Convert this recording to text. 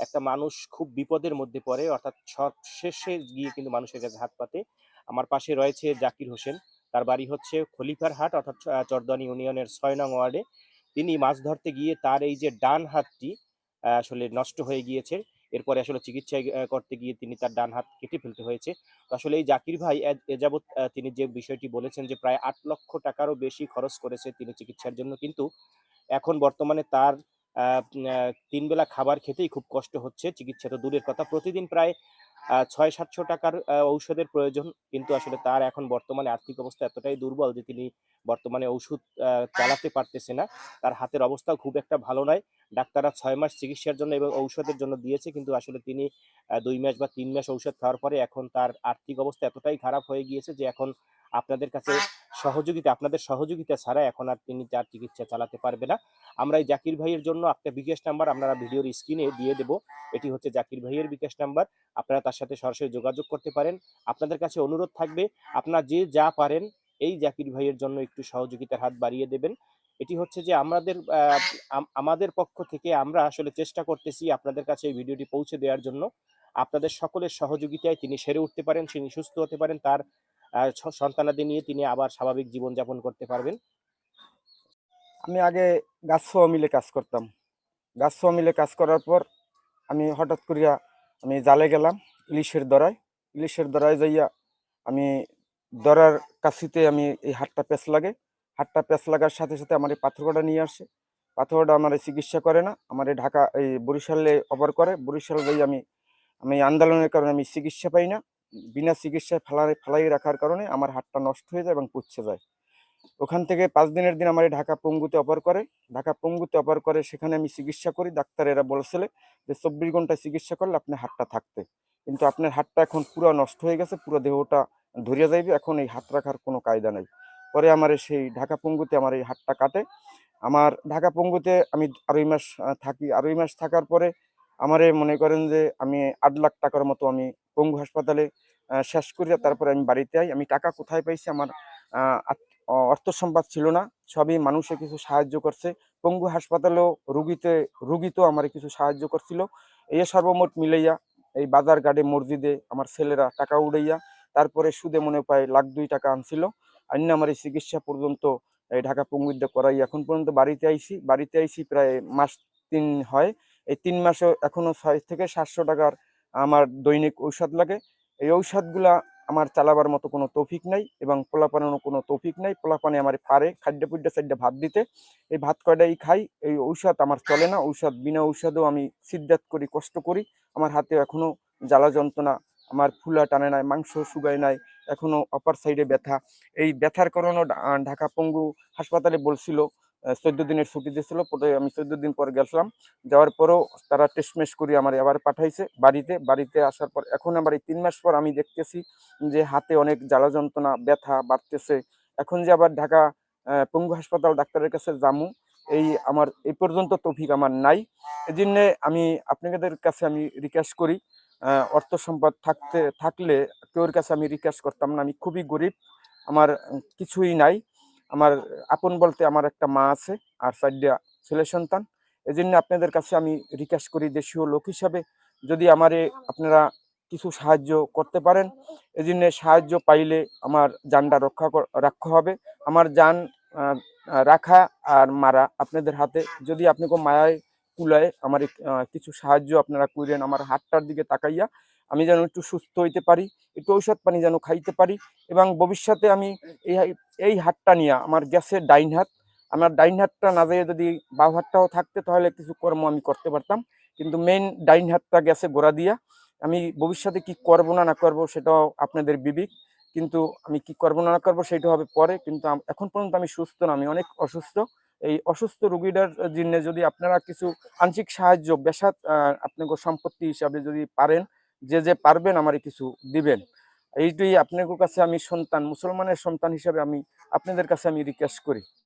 একটা মানুষ খুব বিপদের মধ্যে পড়ে, অর্থাৎ সব শেষে গিয়ে কিন্তু মানুষের কাছে হাত পাতে। আমার পাশে রয়েছে জাকির হোসেন। তার বাড়ি হচ্ছে খলিফার হাট, অর্থাৎ চরদানি ইউনিয়নের ছয় নং ওয়ার্ডে। তিনি মাছ ধরতে গিয়ে তার এই যে ডান হাতটি আসলে নষ্ট হয়ে গিয়েছে। এরপরে আসলে চিকিৎসা করতে গিয়ে তিনি তার ডান হাত কেটে ফেলতে হয়েছে। আসলে এই জাকির ভাই এ- এ যাবৎ তিনি যে বিষয়টি বলেছেন যে প্রায় আট লক্ষ টাকারও বেশি খরচ করেছে তিনি চিকিৎসার জন্য। কিন্তু এখন বর্তমানে তার তিন বেলা খাবার খেতেই খুব কষ্ট হচ্ছে। চিকিৎসা তো দূরের কথা। প্রতিদিন প্রায় ছয় সাতশো টাকার ঔষধের প্রয়োজন। কিন্তু আসলে তার এখন বর্তমানে আর্থিক অবস্থা এতটাই দুর্বল যে তিনি বর্তমানে ওষুধ চালাতে পারতেছে না। তার হাতের অবস্থাও খুব একটা ভালো নয়। ডাক্তাররা ছয় মাস চিকিৎসার জন্য এবং ঔষধের জন্য দিয়েছে। কিন্তু আসলে তিনি দুই মাস বা তিন মাস ঔষধ খাওয়ার পরে এখন তার আর্থিক অবস্থা এতটাই খারাপ হয়ে গিয়েছে যে এখন আপনাদের কাছে সহযোগিতা, আপনাদের সহযোগিতা ছাড়া এখন আর তিনি তার চিকিৎসা চালাতে পারবে না। আমরা এই জাকির ভাইয়ের জন্য একটা বিকাশ নাম্বার আপনারা ভিডিওর স্ক্রিনে দিয়ে দেব। এটি হচ্ছে জাকির ভাইয়ের বিকাশ নাম্বার। আপনারা তার সাথে সরাসরি যোগাযোগ করতে পারেন। আপনাদের কাছে অনুরোধ থাকবে, আপনারা যে যা পারেন এই জাকির ভাইয়ের জন্য একটু সহযোগিতার হাত বাড়িয়ে দেবেন। এটি হচ্ছে যে আমাদের আমাদের পক্ষ থেকে আমরা আসলে চেষ্টা করতেছি আপনাদের কাছে এই ভিডিওটি পৌঁছে দেওয়ার জন্য। আপনাদের সকলের সহযোগিতায় তিনি সেরে উঠতে পারেন, তিনি সুস্থ হতে পারেন, তার সন্তানাদি নিয়ে তিনি আবার স্বাভাবিক জীবনযাপন করতে পারবেন। আমি আগে গাছ মিলে কাজ করতাম। গাছ মিলে কাজ করার পর আমি হঠাৎ করিয়া আমি জালে গেলাম ইলিশের দরায়। ইলিশের দরায় যাইয়া আমি দরার কাছিতে আমি এই হাতটা পেঁচ লাগে। হাতটা পেঁচ লাগার সাথে সাথে আমার এই পাথরকটা নিয়ে আসে। পাথরটা আমার চিকিৎসা করে না, আমার ঢাকা, এই বরিশালে অপার করে। বরিশাল যাই আমি আমি আন্দোলনের কারণে আমি চিকিৎসা পাই না। বিনা চিকিৎসায় ফেলাই ফেলাই রাখার কারণে আমার হাতটা নষ্ট হয়ে যায় এবং পুচ্ছে যায়। ওখান থেকে পাঁচ দিনের দিন আমার ঢাকা পঙ্গুতে অপার করে। ঢাকা পঙ্গুতে অপার করে সেখানে আমি চিকিৎসা করি। ডাক্তারেরা বলছিল যে, চব্বিশ ঘন্টায় চিকিৎসা করলে আপনার হাতটা থাকতে। কিন্তু আপনার হাতটা এখন পুরো নষ্ট হয়ে গেছে, পুরো দেহটা ধরিয়া যাইবে। এখন এই হাত রাখার কোনো কায়দা নাই। পরে আমার সেই ঢাকা পঙ্গুতে আমার এই হাতটা কাটে। আমার ঢাকা পঙ্গুতে আমি আড়াই মাস থাকি। আড়াই মাস থাকার পরে আমারে মনে করেন যে, আমি আট লাখ টাকার মতো আমি পঙ্গু হাসপাতালে শেষ করিয়া তারপরে আমি বাড়িতে আই। আমি টাকা কোথায় পাইছি আমার অর্থ সম্পদ ছিল না। সবই মানুষে কিছু সাহায্য করছে। পঙ্গু হাসপাতালেও রুগীতে রুগী তো আমার কিছু সাহায্য করছিল। এই সর্বমোট মিলাইয়া এই বাজার গার্ডে মসজিদে আমার ছেলেরা টাকা উড়াইয়া তারপরে সুদে মনে পায় লাখ দুই টাকা আনছিল। আইন আমার এই চিকিৎসা পর্যন্ত এই ঢাকা পঙ্গুতে করাই এখন পর্যন্ত বাড়িতে আইছি। বাড়িতে আইছি প্রায় মাস তিন হয়। এই তিন মাসে এখনও ছয় থেকে সাতশো টাকার আমার দৈনিক ঔষধ লাগে। এই ঔষধগুলা আমার চালাবার মতো কোনো তৌফিক নাই এবং পোলাপানের কোনো তৌফিক নাই। পোলাপানে আমার পারে খাদ্য পুড্য সাইডে ভাত দিতে। এই ভাত কয়টাই খাই, এই ঔষধ আমার চলে না। ঔষধ, বিনা ঔষধেও আমি সিদ্ধাত করি, কষ্ট করি। আমার হাতে এখনও জ্বালা যন্ত্রণা, আমার ফুলা টানে নাই, মাংস শুকায় নাই এখনও অপার সাইডে ব্যথা। এই ব্যথার কারণে ঢাকা পঙ্গু হাসপাতালে বলছিল চোদ্দ দিনের ছুটি দিয়েছিল, পরে আমি চোদ্দ দিন পর গেছিলাম। যাওয়ার পরেও তারা টেস্টমেস করে আমার আবার পাঠাইছে বাড়িতে। বাড়িতে আসার পর, এখন আবার এই তিন মাস পর আমি দেখতেছি যে হাতে অনেক জ্বালা যন্ত্রণা, ব্যথা বাড়তেছে। এখন যে আবার ঢাকা পঙ্গু হাসপাতাল ডাক্তারের কাছে যামু, এই আমার, এই পর্যন্ত তৌফিক আমার নাই। এই জন্যে আমি আপনাদের কাছে আমি রিকোয়েস্ট করি অর্থ সম্পদ থাকতে, থাকলে কেউর কাছে আমি রিকোয়েস্ট করতাম না। আমি খুবই গরিব, আমার কিছুই নাই। আমার আপন বলতে আমার একটা মা আছে, আর চারটা ছেলে সন্তান। এই জন্য আপনাদের কাছে আমি রিকোয়েস্ট করি দেশীয় লোক হিসাবে, যদি আমারে আপনারা কিছু সাহায্য করতে পারেন। এই জন্য সাহায্য পাইলে আমার যানটা রক্ষা রাখা হবে। আমার যান রাখা আর মারা আপনাদের হাতে। যদি আপনি কোনো মায়ায় কুলায় আমার কিছু সাহায্য আপনারা করেন আমার হাতটার দিকে তাকাইয়া আমি যেন একটু সুস্থ হইতে পারি, একটু ঔষধ পানি যেন খাইতে পারি এবং ভবিষ্যতে আমি এই এই হাতটা নিয়ে আমার গ্যাসের ডাইন হাত, আমার ডাইন হাতটা না যেয়ে যদি বাউ হাতটাও থাকতে তাহলে কিছু কর্ম আমি করতে পারতাম। কিন্তু মেইন ডাইন হাতটা গেছে গোড়া দিয়া আমি ভবিষ্যতে কি করব না না করব সেটাও আপনাদের বিবেক। কিন্তু আমি কি করব না না করব সেটা হবে পরে। কিন্তু এখন পর্যন্ত আমি সুস্থ না, আমি অনেক অসুস্থ। এই অসুস্থ রোগীটার জন্য যদি আপনারা কিছু আংশিক সাহায্য বেসাত আপনাকে সম্পত্তি হিসাবে যদি পারেন যে যে পারবেন আমারে কিছু দিবেন। এইটাই আপনাদের কাছে আমি সন্তান, মুসলমানের সন্তান হিসাবে আমি আপনাদের কাছে আমি রিকোয়েস্ট করি।